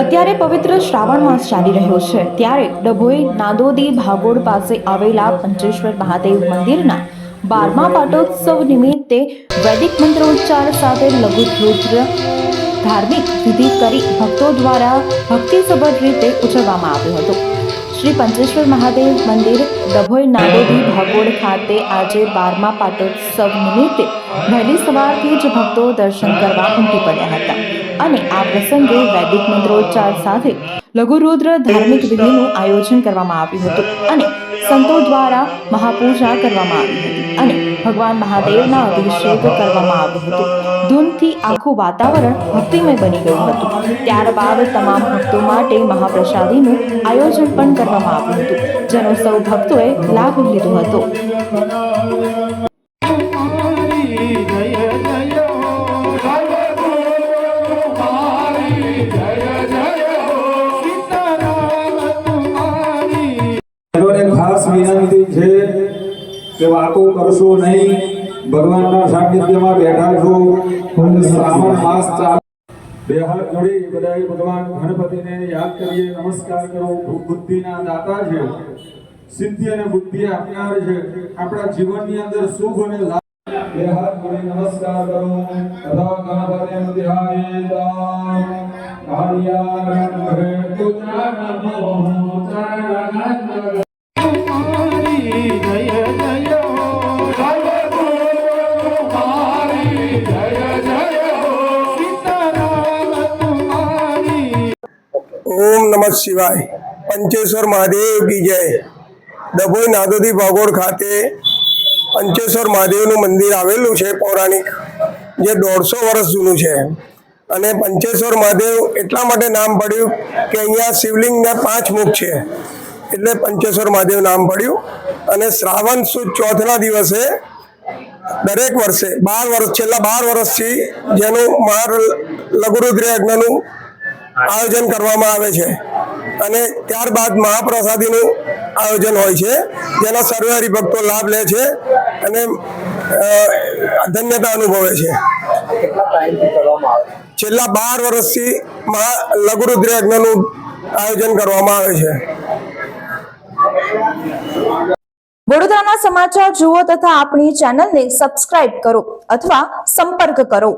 અત્યારે પવિત્ર શ્રાવણ માસ ચાલી રહ્યો છે. ત્યારે ડભોઈ નાદોદી ભાગોળ પાસે આવેલા પંચેશ્વર મહાદેવ મંદિરના બારમા પાટોત્સવ નિમિત્તે વૈદિક મંત્રોચ્ચાર સાથે લઘુ રુદ્ર ધાર્મિક વિધિ કરી ભક્તો દ્વારા ભક્તિસભર રીતે ઉજવવામાં આવ્યો હતો. શ્રી પંચેશ્વર મહાદેવ મંદિર ડભોઈ નાદોદી ભાગોળ ખાતે આજે બારમા પાટોત્સવ નિમિત્તે વહેલી સવારથી જ ભક્તો દર્શન કરવા ઉમટી પડ્યા હતા. અને આ પ્રસંગે વૈદિક મંત્રોચ્ચાર સાથે લઘુરુદ્ર ધાર્મિક વિધિનું આયોજન કરવામાં આવ્યું હતું અને સંતો દ્વારા મહાપૂજા કરવામાં આવી હતી અને ભગવાન મહાદેવના અભિષેક કરવામાં આવ્યો હતો. ધૂનથી આખું વાતાવરણ ભક્તિમય બની ગયું હતું. ત્યારબાદ તમામ ભક્તો માટે મહાપ્રસાદીનું આયોજન પણ કરવામાં આવ્યું હતું, જેનો સૌ ભક્તોએ લાભ લીધો હતો. વિનંતી છે કે વાતો કરશો નહીં. ભગવાનના સાનિધ્યમાં બેઠા છો. શ્રાવણ માસ બે હાથ જોડી બધાએ ભગવાન ગણપતિને યાદ કરીએ. નમસ્કાર કરો. બુદ્ધિના દાતા છે. સિદ્ધિ અને બુદ્ધિ આપનાર છે. આપણા જીવનની અંદર સુખ અને લાભ. બે હાથ જોડી નમસ્કાર કરો. તથા ગણપતિમ ધ્યાયેતા કાર્યારંભ તુજા નમો ઓમ નમઃ શિવાય. પંચેશ્વર મહાદેવ કી જય. ડભોઈ નાદોદી ભાગોળ ખાતે પંચેશ્વર મહાદેવનું મંદિર આવેલું છે પૌરાણિક, જે દોઢસો વર્ષ જૂનું છે. અને પંચેશ્વર મહાદેવ એટલા માટે નામ પડ્યું કે અહીંયા શિવલિંગના પાંચ મુખ છે. એટલે પંચેશ્વર મહાદેવ નામ પડ્યું. અને શ્રાવણ સુદ ચોથના દિવસે દરેક વર્ષે, બાર વર્ષ છેલ્લા બાર વર્ષથી જેનું મહાર લઘુરુદ્ર યજ્ઞનું આયોજન કરવામાં આવે છે. અને ત્યારબાદ મહાપ્રસાદીનું આયોજન હોય છે. જેનો સર્વે હરિભક્તો લાભ લે છે અને ધન્યતા અનુભવે છે. છેલ્લા બાર વર્ષથી મહા લઘુરુદ્ર યજ્ઞનું આયોજન કરવામાં આવે છે. વડોદરાના સમાચાર જુઓ તથા આપણી ચેનલને સબસ્ક્રાઇબ કરો અથવા સંપર્ક કરો.